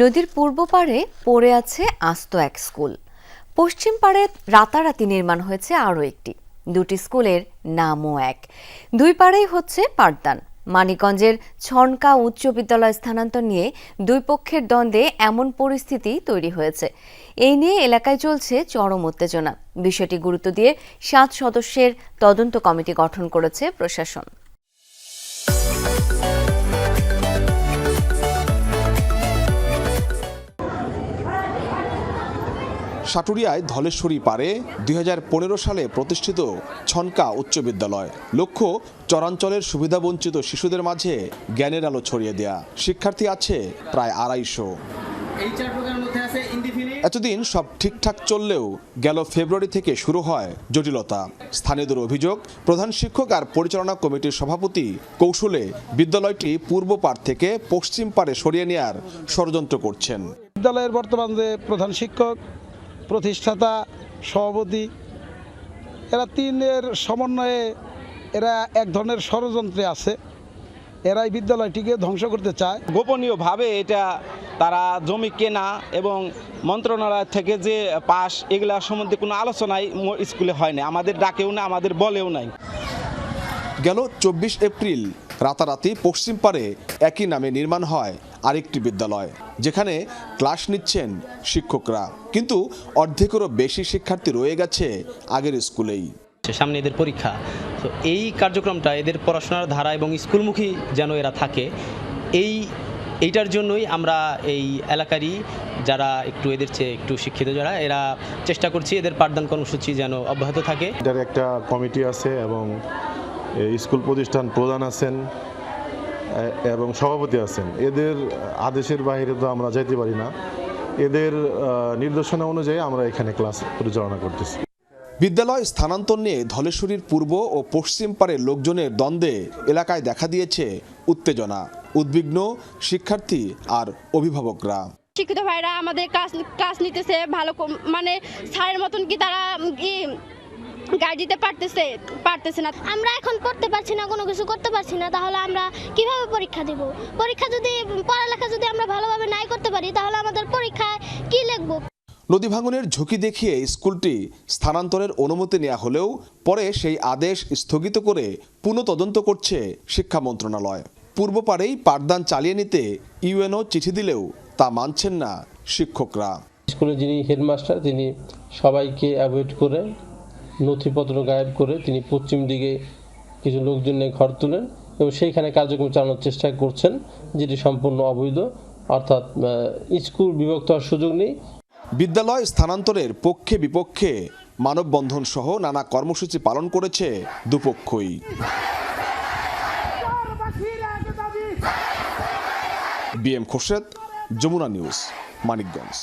নদীর পূর্ব পাড়ে পড়ে আছে আস্ত এক স্কুল। পশ্চিম পাড়ে রাতারাতি নির্মাণ হয়েছে আরও একটি। দুটি স্কুলের নামও এক। দুই পাড়েই হচ্ছে পাঠদান। মানিকগঞ্জের ছনকা উচ্চ বিদ্যালয় স্থানান্তর নিয়ে দুই পক্ষের দ্বন্দ্বে এমন পরিস্থিতি তৈরি হয়েছে। এই নিয়ে এলাকায় চলছে চরম উত্তেজনা। বিষয়টি গুরুত্ব দিয়ে সাত সদস্যের তদন্ত কমিটি গঠন করেছে প্রশাসন। সাটুরিয়ায় ধলেশ্বরী পারে দুই হাজার পনেরো সালে প্রতিষ্ঠিত ছনকা উচ্চ বিদ্যালয়। লক্ষ্য চরাঞ্চলের সুবিধাবঞ্চিত শিশুদের মাঝে জ্ঞানের আলো ছড়িয়ে দেয়া। শিক্ষার্থী আছে প্রায় আড়াইশো। এই চার প্রকারের মধ্যে আছে ইনডিফিনিট। এতদিন সব ঠিকঠাক চললেও গেল ফেব্রুয়ারি থেকে শুরু হয় জটিলতা। স্থানীয়দের অভিযোগ প্রধান শিক্ষক আর পরিচালনা কমিটির সভাপতি কৌশলে বিদ্যালয়টি পূর্ব পাড় থেকে পশ্চিম পাড়ে সরিয়ে নেয়ার ষড়যন্ত্র করছেন। বিদ্যালয়ের বর্তমান যে প্রধান শিক্ষক প্রতিষ্ঠাতা সভাপতি এরা তিনের সমন্বয়ে এরা এক ধরনের ষড়যন্ত্রে আছে। এরা এই বিদ্যালয়টিকে ধ্বংস করতে চায়। গোপনীয়ভাবে এটা তারা জমি কেনা এবং মন্ত্রণালয় থেকে যে পাস এগুলা সম্বন্ধে কোনো আলোচনাই স্কুলে হয় না আমাদের ডাকেও না আমাদের বলেও নাই। গেল চব্বিশ এপ্রিল রাতারাতি পশ্চিম পারে একই নামে নির্মাণ হয় আরেকটি বিদ্যালয়। যেখানে ক্লাস নিচ্ছেন শিক্ষকরা। কিন্তু অর্ধেকেরও বেশি শিক্ষার্থী রয়ে গেছে আগের স্কুলেই। সামনে এদের পরীক্ষা তো এই কার্যক্রমটা এদের পড়াশোনার ধারা এবং স্কুলমুখী যেন এরা থাকে এই এইটার জন্যই আমরা এই এলাকারই যারা একটু এদের চেয়ে একটু শিক্ষিত যারা এরা চেষ্টা করছি এদের পাঠদান কর্মসূচি যেন অব্যাহত থাকে। এটার একটা কমিটি আছে এবং স্কুল প্রতিষ্ঠান প্রধান আছেন। এবং সভাপতি আছেন। এদের আদেশের বাইরে তো আমরা যাইতে পারি না। এদের নির্দেশনা অনুযায়ী আমরা এখানে ক্লাস পরিচালনা করতেছি। বিদ্যালয় স্থানান্তর নিয়ে ধলেশ্বরীর পূর্ব ও পশ্চিম পাড়ের লোকজনের দ্বন্দ্বে এলাকায় দেখা দিয়েছে উত্তেজনা উদ্বিগ্ন শিক্ষার্থী আর অভিভাবকরা। শিক্ষিত ভাইরা আমাদের ক্লাস ক্লাস নিতেছে ভালো মানে স্যারের মতন কি তারা কি গাইড দিতে পারতেছে পারতেছে না। আমরা এখন পড়তে পারছি না কোনো কিছু করতে পারছি না তাহলে আমরা কীভাবে পরীক্ষা দেব? পরীক্ষা যদি পড়ালেখা যদি আমরা ভালোভাবে নাই করতে পারি তাহলে আমাদের পরীক্ষায় কি লিখব? নদী ভাঙনের ঝুঁকি দেখিয়ে স্কুলটি স্থানান্তরের অনুমতি নেওয়া হলেও পরে সেই আদেশ স্থগিত করে পুনঃ তদন্ত করছে শিক্ষা মন্ত্রণালয়। পূর্ব পাড়েই পাঠদান চালিয়ে নিতে ইউএনও চিঠি দিলেও তা মানছেন না শিক্ষকরা। স্কুলের যিনি হেডমাস্টার তিনি সবাইকে অ্যাভয়েড করে নথিপত্র গায়েব করে তিনি পশ্চিম দিকে কিছু লোকজন নিয়ে ঘর তুলেন এবং সেইখানে কার্যক্রম চালানোর চেষ্টা করছেন, যেটি সম্পূর্ণ অবৈধ। অর্থাৎ স্কুল বিভক্ত হওয়ার সুযোগ নেই। বিদ্যালয় স্থানান্তরের পক্ষে বিপক্ষে মানববন্ধন সহ নানা কর্মসূচি পালন করেছে দুপক্ষই। B M Khorshed, Jamuna News, Manikganj.